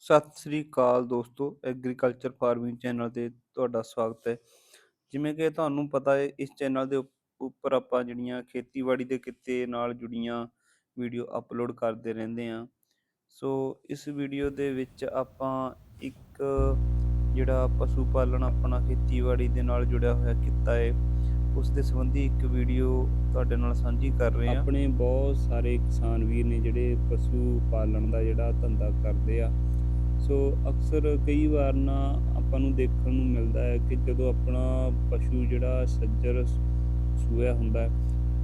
ਸਤਿ ਸ੍ਰੀ ਅਕਾਲ ਦੋਸਤੋ, agriculture farming channel ਤੇ ਤੁਹਾਡਾ ਸਵਾਗਤ ਹੈ। ਜਿਵੇਂ ਕਿ ਤੁਹਾਨੂੰ ਪਤਾ ਹੈ, ਇਸ ਚੈਨਲ ਦੇ ਉੱਪ- ਉੱਪਰ ਆਪਾਂ ਜਿਹੜੀਆਂ ਖੇਤੀਬਾੜੀ ਦੇ ਕਿੱਤੇ ਨਾਲ ਜੁੜੀਆਂ ਵੀਡੀਓ ਅਪਲੋਡ ਕਰਦੇ ਰਹਿੰਦੇ ਹਾਂ। ਸੋ, ਇਸ ਵੀਡੀਓ ਦੇ ਵਿੱਚ ਆਪਾਂ ਇੱਕ ਜਿਹੜਾ ਪਸ਼ੂ ਪਾਲਣ ਆਪਣਾ ਖੇਤੀਬਾੜੀ ਦੇ ਨਾਲ ਜੁੜਿਆ ਹੋਇਆ ਕਿੱਤਾ ਹੈ, ਉਸ ਦੇ ਸੰਬੰਧੀ ਇੱਕ ਵੀਡੀਓ ਤੁਹਾਡੇ ਨਾਲ ਸਾਂਝੀ ਕਰ ਰਹੇ ਹਾਂ। ਆਪਣੇ ਬਹੁਤ ਸਾਰੇ ਕਿਸਾਨ ਵੀਰ ਨੇ ਜਿਹੜੇ ਪਸ਼ੂ ਪਾਲਣ ਦਾ ਜਿਹੜਾ ਧੰਦਾ ਕਰਦੇ ਆ ਸੋ ਅਕਸਰ ਕਈ ਵਾਰ ਨਾ ਆਪਾਂ ਨੂੰ ਦੇਖਣ ਨੂੰ ਮਿਲਦਾ ਹੈ ਕਿ ਜਦੋਂ ਆਪਣਾ ਪਸ਼ੂ ਜਿਹੜਾ ਸੱਜਰ ਸ- ਹੁੰਦਾ ਹੈ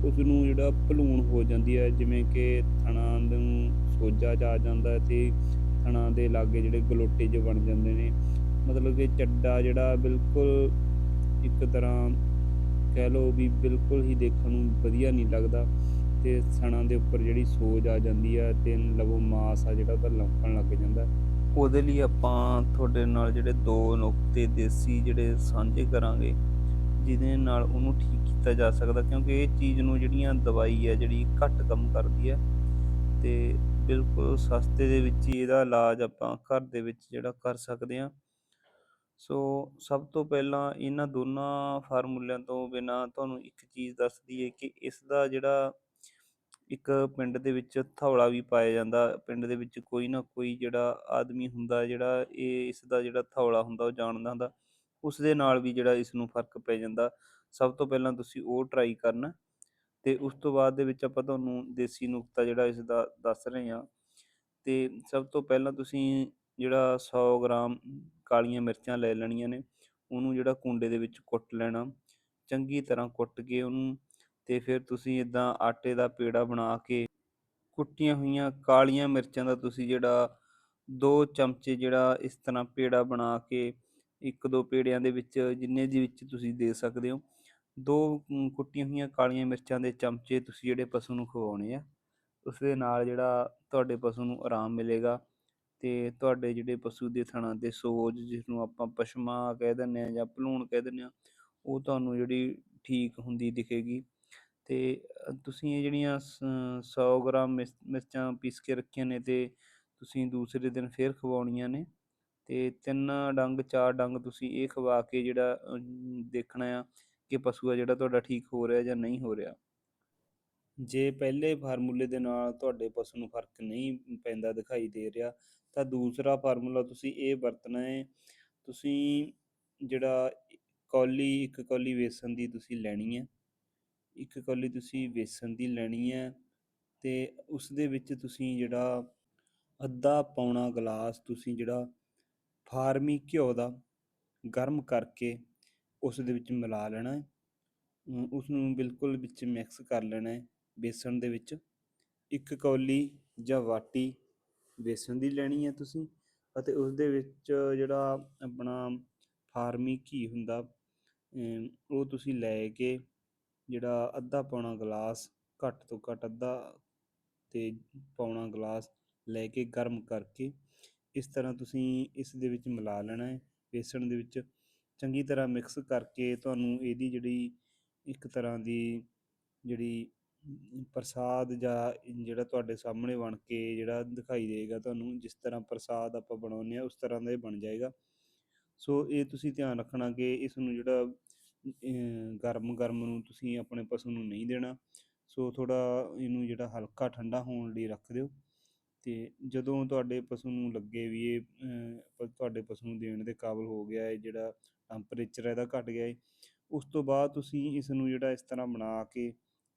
ਉਸ ਨੂੰ ਜਿਹੜਾ ਭਲੂਣ ਹੋ ਜਾਂਦੀ ਹੈ, ਜਿਵੇਂ ਕਿ ਥਣਾ ਨੂੰ ਸੋਜਾ ਜਾ ਜਾਂਦਾ ਹੈ ਤੇ ਥਣਾ ਦੇ ਲਾਗੇ ਜਿਹੜੇ ਗਲੋਟੇ ਜਿਹੇ ਬਣ ਜਾਂਦੇ ਨੇ। ਮਤਲਬ ਕਿ ਚੱਡਾ ਜਿਹੜਾ ਬਿਲਕੁਲ ਇੱਕ ਤਰ੍ਹਾਂ ਕਹਿ ਲਓ ਵੀ ਬਿਲਕੁਲ ਹੀ ਦੇਖਣ ਨੂੰ ਵਧੀਆ ਨਹੀਂ ਲੱਗਦਾ ਤੇ ਥਣਾ ਦੇ ਉੱਪਰ ਜਿਹੜੀ ਸੋਜ ਆ ਜਾਂਦੀ ਹੈ ਤੇ ਲਵੋ ਮਾਸ ਆ ਜਿਹੜਾ ਉਹਦਾ ਲੰਕਣ ਲੱਗ ਜਾਂਦਾ ਉਹਦੇ ਲਈ ਆਪਾਂ ਤੁਹਾਡੇ ਨਾਲ ਜਿਹੜੇ ਦੋ ਨੁਕਤੇ ਦੇਸੀ ਜਿਹੜੇ ਸਾਂਝੇ ਕਰਾਂਗੇ, ਜਿਹਦੇ ਨਾਲ ਉਹਨੂੰ ਠੀਕ ਕੀਤਾ ਜਾ ਸਕਦਾ, ਕਿਉਂਕਿ ਇਹ ਚੀਜ਼ ਨੂੰ ਜਿਹੜੀਆਂ ਦਵਾਈ ਹੈ ਜਿਹੜੀ ਘੱਟ ਕੰਮ ਕਰਦੀ ਹੈ ਤੇ ਬਿਲਕੁਲ ਸਸਤੇ ਦੇ ਵਿੱਚ ਹੀ ਇਹਦਾ ਇਲਾਜ ਆਪਾਂ ਘਰ ਦੇ ਵਿੱਚ ਜਿਹੜਾ ਕਰ ਸਕਦੇ ਹਾਂ ਸੋ ਸਭ ਤੋਂ ਪਹਿਲਾਂ ਇਹਨਾਂ ਦੋਨਾਂ ਫਾਰਮੂਲਿਆਂ ਤੋਂ ਬਿਨਾਂ ਤੁਹਾਨੂੰ ਇੱਕ ਚੀਜ਼ ਦੱਸ ਦਈਏ ਕਿ ਇਸ ਦਾ ਜਿਹੜਾ ਇੱਕ ਪਿੰਡ ਦੇ ਵਿੱਚ ਥੌਲਾ ਵੀ ਪਾਇਆ ਜਾਂਦਾ, ਪਿੰਡ ਦੇ ਵਿੱਚ ਕੋਈ ਨਾ ਕੋਈ ਜਿਹੜਾ ਆਦਮੀ ਹੁੰਦਾ, ਜਿਹੜਾ ਇਹ ਇਸ ਦਾ ਜਿਹੜਾ ਥੌਲਾ ਹੁੰਦਾ, ਉਹ ਜਾਣਦਾ ਹੁੰਦਾ, ਉਸ ਦੇ ਨਾਲ ਵੀ ਜਿਹੜਾ ਇਸ ਨੂੰ ਫ਼ਰਕ ਪੈ ਜਾਂਦਾ। ਸਭ ਤੋਂ ਪਹਿਲਾਂ ਤੁਸੀਂ ਉਹ ਟਰਾਈ ਕਰਨਾ ਤੇ ਉਸ ਤੋਂ ਬਾਅਦ ਦੇ ਵਿੱਚ ਆਪਾਂ ਤੁਹਾਨੂੰ ਦੇਸੀ ਨੁਕਤਾ ਜਿਹੜਾ ਇਸ ਦਾ ਦੱਸ ਰਹੇ ਹਾਂ। ਤੇ ਸਭ ਤੋਂ ਪਹਿਲਾਂ ਤੁਸੀਂ ਜਿਹੜਾ 100 ਗ੍ਰਾਮ ਕਾਲੀਆਂ ਮਿਰਚਾਂ ਲੈ ਲੈਣੀਆਂ ਨੇ, ਉਹਨੂੰ ਜਿਹੜਾ ਕੁੰਡੇ ਦੇ ਵਿੱਚ ਕੁੱਟ ਲੈਣਾ, ਚੰਗੀ ਤਰ੍ਹਾਂ ਕੁੱਟ ਕੇ ਉਹਨੂੰ ਤੇ ਫਿਰ ਤੁਸੀਂ ਇਦਾਂ ਆਟੇ ਦਾ ਪੇੜਾ ਬਣਾ ਕੇ ਕੁੱਟੀਆਂ ਹੋਈਆਂ ਕਾਲੀਆਂ ਮਿਰਚਾਂ ਦਾ ਤੁਸੀਂ ਜਿਹੜਾ ਦੋ ਚਮਚੇ ਜਿਹੜਾ ਇਸ ਤਰ੍ਹਾਂ ਪੇੜਾ ਬਣਾ ਕੇ ਇੱਕ ਦੋ ਪੇੜਿਆਂ ਦੇ ਵਿੱਚ ਜਿੰਨੇ ਦੀ ਵਿੱਚ ਤੁਸੀਂ ਦੇ ਸਕਦੇ ਹੋ, ਦੋ ਕੁੱਟੀਆਂ ਹੋਈਆਂ ਕਾਲੀਆਂ ਮਿਰਚਾਂ ਦੇ ਚਮਚੇ ਤੁਸੀਂ ਜਿਹੜੇ ਪਸ਼ੂ ਨੂੰ ਖਵਾਉਣੇ ਆ ਉਸ ਦੇ ਨਾਲ ਜਿਹੜਾ ਤੁਹਾਡੇ ਪਸ਼ੂ ਨੂੰ ਆਰਾਮ ਮਿਲੇਗਾ ਤੇ ਤੁਹਾਡੇ ਜਿਹੜੇ ਪਸ਼ੂ ਦੇ ਥਣਾਂ ਤੇ ਸੋਜ ਜਿਸ ਨੂੰ ਆਪਾਂ ਪਸ਼ਮਾ ਕਹਿ ਦਿੰਦੇ ਆ ਜਾਂ ਭਲੂਣ ਕਹਿ ਦਿੰਦੇ ਆ ਉਹ ਤੁਹਾਨੂੰ ਜਿਹੜੀ ਠੀਕ ਹੁੰਦੀ ਦਿਖੇਗੀ। ਅਤੇ ਤੁਸੀਂ ਇਹ ਜਿਹੜੀਆਂ ਸੌ ਗ੍ਰਾਮ ਮਿਸ, ਮਿਰਚਾਂ ਪੀਸ ਕੇ ਰੱਖੀਆਂ ਨੇ ਅਤੇ ਤੁਸੀਂ ਦੂਸਰੇ ਦਿਨ ਫਿਰ ਖਵਾਉਣੀਆਂ ਨੇ ਅਤੇ ਤਿੰਨ ਡੰਗ, ਚਾਰ ਡੰਗ ਤੁਸੀਂ ਇਹ ਖਵਾ ਕੇ ਜਿਹੜਾ ਦੇਖਣਾ ਆ ਕਿ ਪਸ਼ੂ ਆ ਜਿਹੜਾ ਤੁਹਾਡਾ ਠੀਕ ਹੋ ਰਿਹਾ ਜਾਂ ਨਹੀਂ ਹੋ ਰਿਹਾ। ਜੇ ਪਹਿਲੇ ਫਾਰਮੂਲੇ ਦੇ ਨਾਲ ਤੁਹਾਡੇ ਪਸ਼ੂ ਨੂੰ ਫ਼ਰਕ ਨਹੀਂ ਪੈਂਦਾ ਦਿਖਾਈ ਦੇ ਰਿਹਾ, ਤਾਂ ਦੂਸਰਾ ਫਾਰਮੂਲਾ ਤੁਸੀਂ ਇਹ ਵਰਤਣਾ ਹੈ ਤੁਸੀਂ ਜਿਹੜਾ ਕੌਲੀ, ਇੱਕ ਕੌਲੀ ਵੇਸਣ ਦੀ ਤੁਸੀਂ ਲੈਣੀ ਹੈ ਇੱਕ ਕੌਲੀ ਤੁਸੀਂ ਵੇਸਣ ਦੀ ਲੈਣੀ ਹੈ ਤੇ ਉਸ ਦੇ ਵਿੱਚ ਤੁਸੀਂ ਜਿਹੜਾ ਅੱਧਾ ਪੌਣਾ ਗਲਾਸ ਤੁਸੀਂ ਜਿਹੜਾ ਫਾਰਮੀ ਘਿਓ ਦਾ ਗਰਮ ਕਰਕੇ ਉਸ ਦੇ ਵਿੱਚ ਮਿਲਾ ਲੈਣਾ ਹੈ। ਉਸ ਨੂੰ ਬਿਲਕੁਲ ਵਿੱਚ ਮਿਕਸ ਕਰ ਲੈਣਾ ਹੈ ਬੇਸਣ ਦੇ ਵਿੱਚ। ਇੱਕ ਕੌਲੀ ਜਾਂ ਵਾਟੀ ਬੇਸਣ ਦੀ ਲੈਣੀ ਹੈ ਤੁਸੀਂ ਅਤੇ ਉਸ ਦੇ ਵਿੱਚ ਜਿਹੜਾ ਆਪਣਾ ਫਾਰਮੀ ਘੀ ਹੁੰਦਾ ਉਹ ਤੁਸੀਂ ਲੈ ਕੇ ਜਿਹੜਾ ਅੱਧਾ ਪੌਣਾ ਗਲਾਸ, ਘੱਟ ਤੋਂ ਘੱਟ ਅੱਧਾ ਤੇ ਪੌਣਾ ਗਲਾਸ ਲੈ ਕੇ ਗਰਮ ਕਰਕੇ ਇਸ ਤਰ੍ਹਾਂ ਤੁਸੀਂ ਇਸ ਦੇ ਵਿੱਚ ਮਿਲਾ ਲੈਣਾ ਹੈ। ਬੇਸਣ ਦੇ ਵਿੱਚ ਚੰਗੀ ਤਰ੍ਹਾਂ ਮਿਕਸ ਕਰਕੇ ਤੁਹਾਨੂੰ ਇਹਦੀ ਜਿਹੜੀ ਇੱਕ ਤਰ੍ਹਾਂ ਦੀ ਜਿਹੜੀ ਪ੍ਰਸਾਦ ਜਾਂ ਜਿਹੜਾ ਤੁਹਾਡੇ ਸਾਹਮਣੇ ਬਣ ਕੇ ਜਿਹੜਾ ਦਿਖਾਈ ਦੇਗਾ ਤੁਹਾਨੂੰ, ਜਿਸ ਤਰ੍ਹਾਂ ਪ੍ਰਸਾਦ ਆਪਾਂ ਬਣਾਉਂਦੇ ਆ ਉਸ ਤਰ੍ਹਾਂ ਦਾ ਇਹ ਬਣ ਜਾਏਗਾ। ਸੋ ਇਹ ਤੁਸੀਂ ਧਿਆਨ ਰੱਖਣਾ ਕਿ ਇਸ ਨੂੰ ਜਿਹੜਾ ਗਰਮ ਗਰਮ ਨੂੰ ਤੁਸੀਂ ਆਪਣੇ ਪਸ਼ੂ ਨੂੰ ਨਹੀਂ ਦੇਣਾ। ਸੋ ਥੋੜਾ ਇਹਨੂੰ ਜਿਹੜਾ ਹਲਕਾ ਠੰਡਾ ਹੋਣ ਲਈ ਰੱਖ ਦਿਓ। ਤੇ ਜਦੋਂ ਤੁਹਾਡੇ ਪਸ਼ੂ ਨੂੰ ਲੱਗੇ ਵੀ ਇਹ ਤੁਹਾਡੇ ਪਸ਼ੂ ਨੂੰ ਦੇਣ ਦੇ ਕਾਬਲ ਹੋ ਗਿਆ ਹੈ, ਜਿਹੜਾ ਟੈਂਪਰੇਚਰ ਇਹਦਾ ਘਟ ਗਿਆ ਹੈ, ਉਸ ਤੋਂ ਬਾਅਦ ਤੁਸੀਂ ਇਸ ਨੂੰ ਜਿਹੜਾ ਇਸ ਤਰ੍ਹਾਂ ਬਣਾ ਕੇ,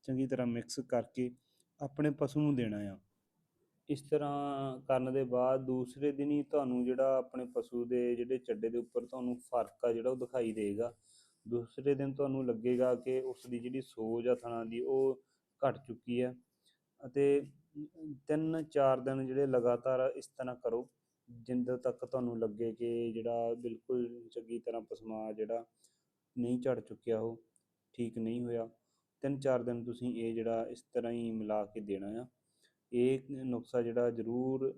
ਚੰਗੀ ਤਰ੍ਹਾਂ ਮਿਕਸ ਕਰਕੇ ਆਪਣੇ ਪਸ਼ੂ ਨੂੰ ਦੇਣਾ ਆ। ਇਸ ਤਰ੍ਹਾਂ ਕਰਨ ਦੇ ਬਾਅਦ ਦੂਸਰੇ ਦਿਨ ਹੀ ਤੁਹਾਨੂੰ ਜਿਹੜਾ ਆਪਣੇ ਪਸ਼ੂ ਦੇ ਜਿਹੜੇ ਚੱਡੇ ਦੇ ਉੱਪਰ ਤੁਹਾਨੂੰ ਫ਼ਰਕ ਆ ਜਿਹੜਾ ਉਹ ਦਿਖਾਈ ਦੇਗਾ। ਦੂਸਰੇ ਦਿਨ ਤੁਹਾਨੂੰ ਲੱਗੇਗਾ ਕਿ ਉਸ ਦੀ ਜਿਹੜੀ ਸੋਜ ਆ ਥਣਾ ਦੀ ਉਹ ਘਟ ਚੁੱਕੀ ਹੈ ਅਤੇ ਤਿੰਨ ਚਾਰ ਦਿਨ ਜਿਹੜੇ ਲਗਾਤਾਰ ਇਸ ਤਰ੍ਹਾਂ ਕਰੋ ਜਿੰਦੇ ਤੱਕ ਤੁਹਾਨੂੰ ਲੱਗੇ ਕਿ ਜਿਹੜਾ ਬਿਲਕੁਲ ਚੰਗੀ ਤਰ੍ਹਾਂ ਪਸਮਾ ਜਿਹੜਾ ਨਹੀਂ ਝੜ ਚੁੱਕਿਆ ਉਹ ਠੀਕ ਨਹੀਂ ਹੋਇਆ, ਤਿੰਨ ਚਾਰ ਦਿਨ ਤੁਸੀਂ ਇਹ ਜਿਹੜਾ ਇਸ ਤਰ੍ਹਾਂ ਹੀ ਮਿਲਾ ਕੇ ਦੇਣਾ ਆ। ਇਹ ਨੁਕਸਾ ਜਿਹੜਾ ਜ਼ਰੂਰ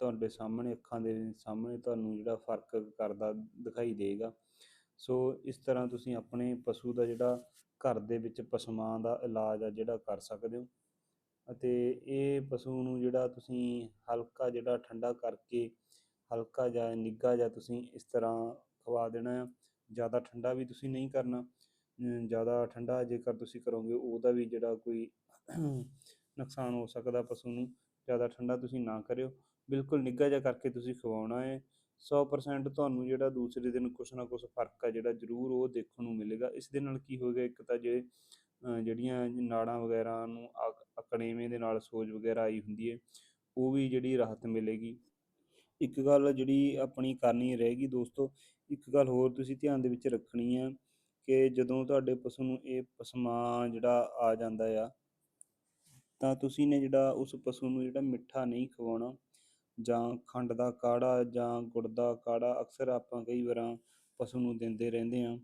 ਤੁਹਾਡੇ ਸਾਹਮਣੇ, ਅੱਖਾਂ ਦੇ ਸਾਹਮਣੇ ਤੁਹਾਨੂੰ ਜਿਹੜਾ ਫ਼ਰਕ ਕਰਦਾ ਦਿਖਾਈ ਦੇਗਾ। ਸੋ ਇਸ ਤਰ੍ਹਾਂ ਤੁਸੀਂ ਆਪਣੇ ਪਸ਼ੂ ਦਾ ਜਿਹੜਾ ਘਰ ਦੇ ਵਿੱਚ ਪਸਮਾਂ ਦਾ ਇਲਾਜ ਆ ਜਿਹੜਾ ਕਰ ਸਕਦੇ ਹੋ। ਅਤੇ ਇਹ ਪਸ਼ੂ ਨੂੰ ਜਿਹੜਾ ਤੁਸੀਂ ਹਲਕਾ ਜਿਹੜਾ ਠੰਡਾ ਕਰਕੇ, ਹਲਕਾ ਜਿਹਾ ਨਿੱਘਾ ਜਿਹਾ ਤੁਸੀਂ ਇਸ ਤਰ੍ਹਾਂ ਖਵਾ ਦੇਣਾ ਆ। ਜ਼ਿਆਦਾ ਠੰਡਾ ਵੀ ਤੁਸੀਂ ਨਹੀਂ ਕਰਨਾ। ਜ਼ਿਆਦਾ ਠੰਡਾ ਜੇਕਰ ਤੁਸੀਂ ਕਰੋਗੇ, ਉਹਦਾ ਵੀ ਜਿਹੜਾ ਕੋਈ ਨੁਕਸਾਨ ਹੋ ਸਕਦਾ ਪਸ਼ੂ ਨੂੰ। ਜ਼ਿਆਦਾ ਠੰਡਾ ਤੁਸੀਂ ਨਾ ਕਰਿਓ। ਬਿਲਕੁਲ ਨਿੱਘਾ ਜਿਹਾ ਕਰਕੇ ਤੁਸੀਂ ਖਵਾਉਣਾ ਹੈ ਸੌ ਪਰਸੈਂਟ ਤੁਹਾਨੂੰ ਜਿਹੜਾ ਦੂਸਰੇ ਦਿਨ ਕੁਛ ਨਾ ਕੁਛ ਫ਼ਰਕ ਆ ਜਿਹੜਾ ਜ਼ਰੂਰ ਉਹ ਦੇਖਣ ਨੂੰ ਮਿਲੇਗਾ। ਇਸ ਦੇ ਨਾਲ ਕੀ ਹੋਏਗਾ, ਇੱਕ ਤਾਂ ਜੇ ਜਿਹੜੀਆਂ ਨਾੜਾਂ ਵਗੈਰਾ ਨੂੰ ਅਕ- ਅਕੜੇਵੇਂ ਦੇ ਨਾਲ ਸੋਜ ਵਗੈਰਾ ਆਈ ਹੁੰਦੀ ਹੈ ਉਹ ਵੀ ਜਿਹੜੀ ਰਾਹਤ ਮਿਲੇਗੀ। ਇੱਕ ਗੱਲ ਜਿਹੜੀ ਆਪਣੀ ਕਰਨੀ ਰਹੇਗੀ ਦੋਸਤੋ, ਇੱਕ ਗੱਲ ਹੋਰ ਤੁਸੀਂ ਧਿਆਨ ਦੇ ਵਿੱਚ ਰੱਖਣੀ ਹੈ ਕਿ ਜਦੋਂ ਤੁਹਾਡੇ ਪਸ਼ੂ ਨੂੰ ਇਹ ਪਸਮਾ ਜਿਹੜਾ ਆ ਜਾਂਦਾ ਆ, ਤਾਂ ਤੁਸੀਂ ਨੇ ਜਿਹੜਾ ਉਸ ਪਸ਼ੂ ਨੂੰ ਜਿਹੜਾ ਮਿੱਠਾ ਨਹੀਂ ਖਵਾਉਣਾ ਜਾਂ ਖੰਡ ਦਾ ਕਾੜਾ ਜਾਂ ਗੁੜ ਦਾ ਕਾੜਾ ਅਕਸਰ ਆਪਾਂ ਕਈ ਵਾਰਾਂ ਪਸ਼ੂ ਨੂੰ ਦਿੰਦੇ ਰਹਿੰਦੇ ਹਾਂ।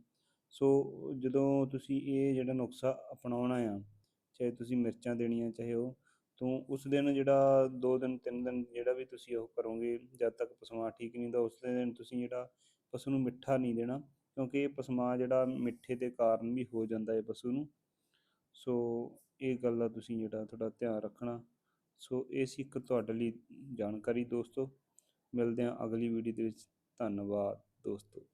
ਸੋ ਜਦੋਂ ਤੁਸੀਂ ਇਹ ਜਿਹੜਾ ਨੁਸਖਾ ਅਪਣਾਉਣਾ ਆ, ਚਾਹੇ ਤੁਸੀਂ ਮਿਰਚਾਂ ਦੇਣੀਆਂ ਚਾਹੇ ਉਹ, ਤੋਂ ਉਸ ਦਿਨ ਜਿਹੜਾ ਦੋ ਦਿਨ, ਤਿੰਨ ਦਿਨ ਜਿਹੜਾ ਵੀ ਤੁਸੀਂ ਉਹ ਕਰੋਗੇ, ਜਦ ਤੱਕ ਪਸਮਾ ਠੀਕ ਨਹੀਂ ਹੁੰਦਾ, ਉਸ ਦਿਨ ਤੁਸੀਂ ਜਿਹੜਾ ਪਸ਼ੂ ਨੂੰ ਮਿੱਠਾ ਨਹੀਂ ਦੇਣਾ, ਕਿਉਂਕਿ ਇਹ ਪਸਮਾ ਜਿਹੜਾ ਮਿੱਠੇ ਦੇ ਕਾਰਨ ਵੀ ਹੋ ਜਾਂਦਾ ਹੈ ਪਸ਼ੂ ਨੂੰ। ਸੋ ਇਹ ਗੱਲ ਦਾ ਤੁਸੀਂ ਜਿਹੜਾ ਤੁਹਾਡਾ ਧਿਆਨ ਰੱਖਣਾ। ਸੋ ਇਹ ਸੀ ਇੱਕ ਤੁਹਾਡੇ ਲਈ ਜਾਣਕਾਰੀ ਦੋਸਤੋ। ਮਿਲਦੇ ਹਾਂ ਅਗਲੀ ਵੀਡੀਓ ਦੇ ਵਿੱਚ। ਧੰਨਵਾਦ ਦੋਸਤੋ।